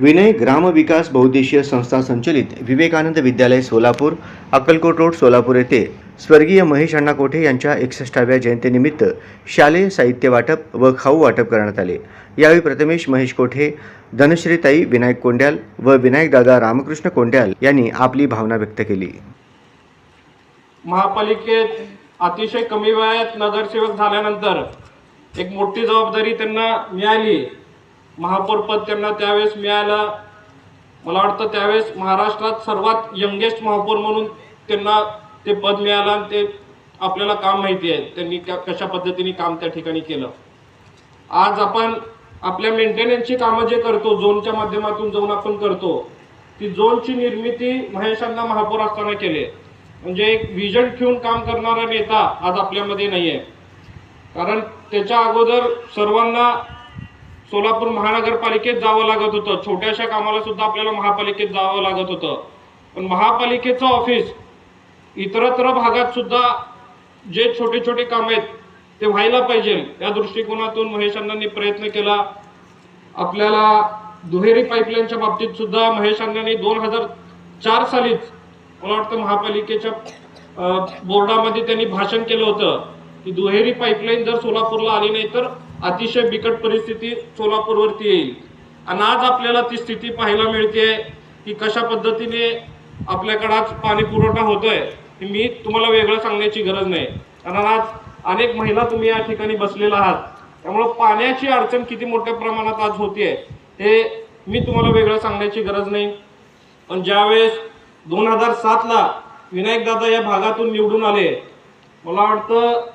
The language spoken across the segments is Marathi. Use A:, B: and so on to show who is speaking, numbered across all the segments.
A: विनय ग्रामविकास बहुद्देशीय संस्था संचलित विवेकानंद विद्यालय सोलापूर अक्कलकोट रोड सोलापूर येथे स्वर्गीय महेश अण्णा कोठे यांच्या एकसष्टाव्या जयंतीनिमित्त शालेय साहित्य वाटप व खाऊ वाटप करण्यात आले. यावेळी प्रथमेश महेश कोठे धनश्रीताई विनायक कोंड्याल व विनायकदादा रामकृष्ण कोंड्याल यांनी आपली भावना व्यक्त केली.
B: महापालिकेत अतिशय कमी वयात नगरसेवक झाल्यानंतर एक मोठी जबाबदारी त्यांना मिळाली. महापौरपद त्यांना त्यावेळेस मिळालं मला वाटतं त्यावेळेस महाराष्ट्रात सर्वात यंगेस्ट महापौर म्हणून त्यांना ते पद मिळालं आणि ते आपल्याला काम माहिती आहे. त्यांनी त्या कशा पद्धतीने काम त्या ठिकाणी केलं. आज आपण आपल्या मेंटेनन्सची कामं जे करतो झोनच्या माध्यमातून जाऊन आपण करतो ती झोनची निर्मिती महेशांना महापौर असताना केली. म्हणजे एक विजन ठेवून काम करणारा नेता आज आपल्यामध्ये नाही आहे कारण त्याच्या अगोदर सर्वांना सोलापूर महानगरपालिकेत जावं लागत होतं. छोट्याशा कामाला सुद्धा आपल्याला महापालिकेत जावं लागत होतं. पण महापालिकेचं ऑफिस इतरत्र भागात सुद्धा जे छोटे छोटे काम आहेत ते व्हायला पाहिजे. या दृष्टिकोनातून महेश अण्णांनी प्रयत्न केला. आपल्याला दुहेरी पाईपलाईनच्या बाबतीत सुद्धा महेश अण्णांनी दोन हजार चार सालीच मला वाटतं महापालिकेच्या बोर्डामध्ये त्यांनी भाषण केलं होतं की दुहेरी पाईपलाईन जर सोलापूरला आली नाही तर अतिशय बिकट परिस्थिती सोलापूरवरती येईल. आणि आज आपल्याला ती स्थिती पाहायला मिळते की कशा पद्धतीने आपल्याकडे आज पाणी पुरवठा होतोय हे मी तुम्हाला वेगळं सांगण्याची गरज नाही. कारण आज अनेक महिला तुम्ही या ठिकाणी बसलेला आहात. त्यामुळं पाण्याची अडचण किती मोठ्या प्रमाणात आज होते हे मी तुम्हाला वेगळं सांगण्याची गरज नाही. पण ज्यावेळेस दोन हजार सातला विनायकदादा या भागातून निवडून आले मला वाटतं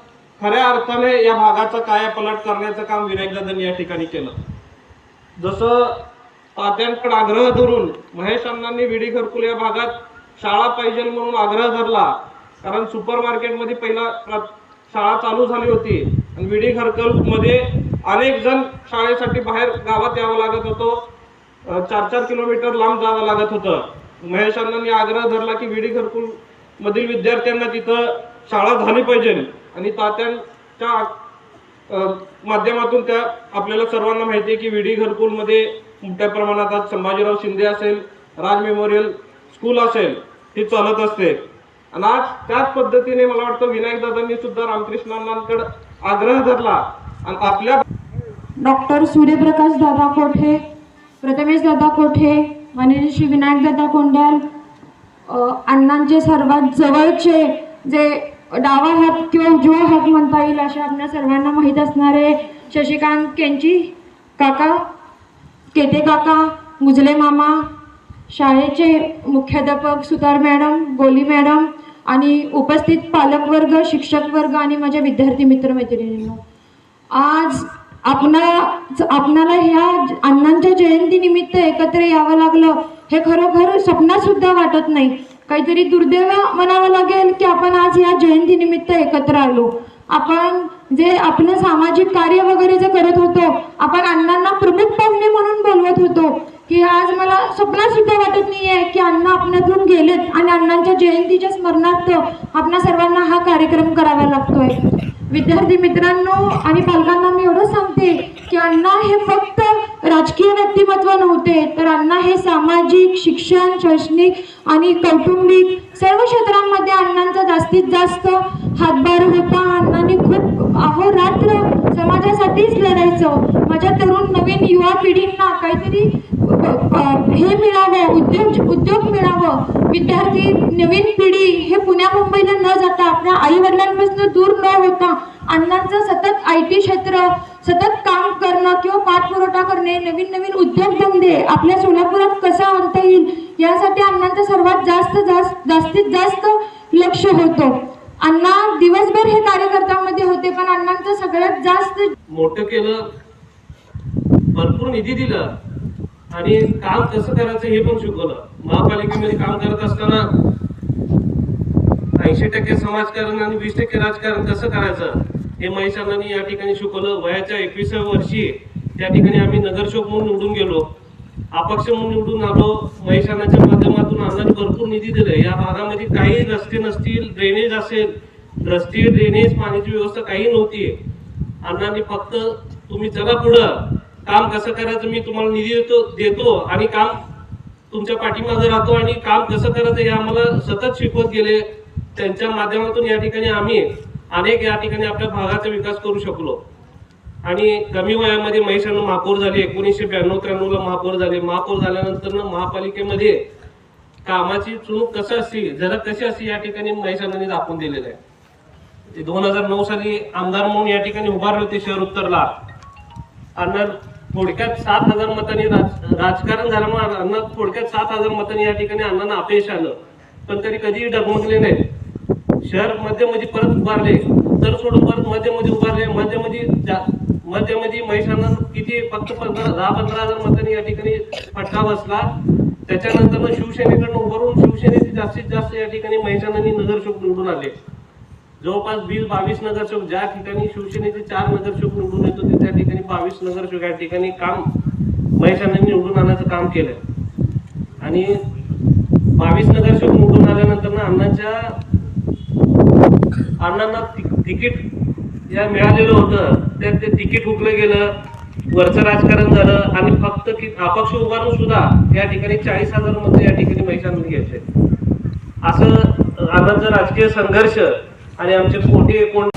B: खऱ्या अर्थाने या भागाचा कायापलट करण्याचं काम विनायक दादांनी या ठिकाणी केलं. जसं तात्यांकडे आग्रह धरून महेश अण्णांनी विडी घरकुल या भागात शाळा पाहिजे म्हणून आग्रह धरला कारण सुपर मार्केटमध्ये पहिला प्र- शाळा चालू झाली होती आणि विडी घरकुलमध्ये अनेक जण शाळेसाठी बाहेर गावात यावं लागत होतो. चार चार किलोमीटर लांब जावं लागत होतं. महेश अण्णांनी आग्रह धरला की विडी घरकुल मधील विद्यार्थ्यांना तिथं शाळा झाली पाहिजे आणि तात्यांच्या माध्यमातून त्या आपल्याला सर्वांना माहिती आहे की विडी घरकुलमध्ये मोठ्या प्रमाणात आज संभाजीराव शिंदे असेल राज मेमोरियल स्कूल असेल हे चालत असते. आणि आज त्याच पद्धतीने मला वाटतं विनायकदादांनी सुद्धा रामकृष्णांकडे आग्रह धरला. आणि आपल्या
C: डॉक्टर सूर्यप्रकाश दादा कोठे प्रथमेश दादा कोठे माननीय श्री विनायक दादा कोंड्याल अण्णांचे सर्वात जवळचे जे डावा हात किंवा उजवा हात म्हणता येईल असे आपल्या सर्वांना माहीत असणारे शशिकांत केंची काका केते काका मुजले मामा शाळेचे मुख्याध्यापक सुतार मॅडम गोली मॅडम आणि उपस्थित पालकवर्ग शिक्षक वर्ग आणि माझ्या विद्यार्थी मित्रमैत्रिणींना. आज आपणा आपणाला ह्या अण्णांच्या जयंतीनिमित्त एकत्र यावं लागलं हे खरोखर स्वप्नातसुद्धा वाटत नाही. काहीतरी दुर्दैव म्हणावं लागेल की आपण आज या जयंतीनिमित्त एकत्र आलो. आपण जे आपलं सामाजिक कार्य वगैरे जे करत होतो आपण अण्णांना प्रमुख पाहुणे म्हणून बोलवत होतो की आज मला स्वप्नात सुद्धा वाटत नाहीये की अण्णा आपल्यातून गेलेत आणि अण्णांच्या जयंतीच्या स्मरणार्थ आपणा सर्वांना हा कार्यक्रम करावा लागतोय. विद्यार्थी मित्रांनो आणि पालकांना मी एवढं सांगते की अण्णा हे फक्त राजकीय व्यक्तिमत्व नव्हते तर अण्णा हे सामाजिक शिक्षण शैक्षणिक आणि कौटुंबिक सर्व क्षेत्रांमध्ये अण्णांचा जास्तीत जास्त हातभार होता. अण्णांनी खूप अहोरात्र समाजासाठीच लढायचं. माझ्या तरुण नवीन युवा पिढींना काहीतरी हे उद्योग विद्यार्थी नवीन पिढी हे पुण्या मुंबईला न जाता आपल्या आई वडिलांपासून दूर न होता अण्णांचं सतत आय टी क्षेत्र सतत काम करणं किंवा पाठपुरवठा करणे नवीन नवीन उद्योगधंदे आपल्या सोलापुरात कसा आणता येईल यासाठी अण्णांचं सर्वात जास्त जास्त जास्तीत जास्त लक्ष होतं. अण्णा दिवसभर हे कार्यकर्त्यांमध्ये होते पण अण्णांचं सगळ्यात जास्त
B: मोठं केलं भरपूर निधी दिला. आणि काम कसं करायचं हे पण शिकवलं. महापालिकेमध्ये काम करत असताना ऐंशी टक्के समाजकारण आणि वीस टक्के राजकारण कसं करायचं हे महेशांनी या ठिकाणी शिकवलं. वयाच्या एकविसाव्या वर्षी त्या ठिकाणी आम्ही नगरसेवक म्हणून निवडून गेलो. अपक्ष म्हणून निवडून आलो. महेश माध्यमातून आम्हाला भरपूर निधी दिले. या भागामध्ये काही रस्ते नसतील ड्रेनेज असेल. रस्ते ड्रेनेज पाण्याची व्यवस्था काही नव्हती. अण्णांनी फक्त तुम्ही चला पुढं.
D: काम कसं करायचं मी तुम्हाला निधी देतो देतो आणि काम तुमच्या पाठीमागे राहतो आणि काम कसं करायचं हे आम्हाला सतत शिकवत गेले. त्यांच्या माध्यमातून या ठिकाणी आम्ही अनेक या ठिकाणी आपल्या भागाचा विकास करू शकलो. आणि कमी वयामध्ये महेशानं महापौर झाले एकोणीसशे ब्याण्णव त्र्याण्णवला महापौर झाले. महापौर झाल्यानंतर महापालिकेमध्ये कामाची चूक कसं असते जरा कशी असते या ठिकाणी महिषांनी दाखवून दिलेलं आहे. दोन हजार नऊ साली आमदार म्हणून या ठिकाणी उभारले होते शहर उत्तरला. अण्णा थोडक्यात सात हजार मतांनी राज- राजकारण मग अण्णा थोडक्यात सात हजार मतांनी या ठिकाणी अण्णांना अपयश आलं. पण तरी कधीही डगमगले नाही शहर मध्यमध्ये परत उभारले. तर सोडून परत मध्यमध्ये उभारले. मध्यमध्ये मध्यमध्ये महिषांना किती फक्त पंधरा दहा पंधरा हजार मतांनी या ठिकाणी फटका बसला. त्याच्यानंतर शिवसेनेकडनं उभारून शिवसेनेचे जास्तीत जास्त या ठिकाणी महिषाणांनी नगरसेवक निवडून आले. जवळपास वीस बावीस नगरसेवक ज्या ठिकाणी शिवसेनेचे चार नगरसेवक निवडून येत होते त्या ठिकाणी बावीस नगरसेवक या ठिकाणी काम महेशांनी निवडून आणायचं काम केलं आणि बावीस नगरसेवक निवडून आल्यानंतर ना अण्णांच्या अण्णांना तिकीट या मिळालेलं होतं. त्या ते तिकीट हुकलं गेलं वरचं राजकारण झालं आणि फक्त अपक्ष उभारून सुद्धा या ठिकाणी चाळीस हजार मत या ठिकाणी महेशांनी घ्यायचे. असं अण्णांचा राजकीय संघर्ष आणि आमचे कोठे कोण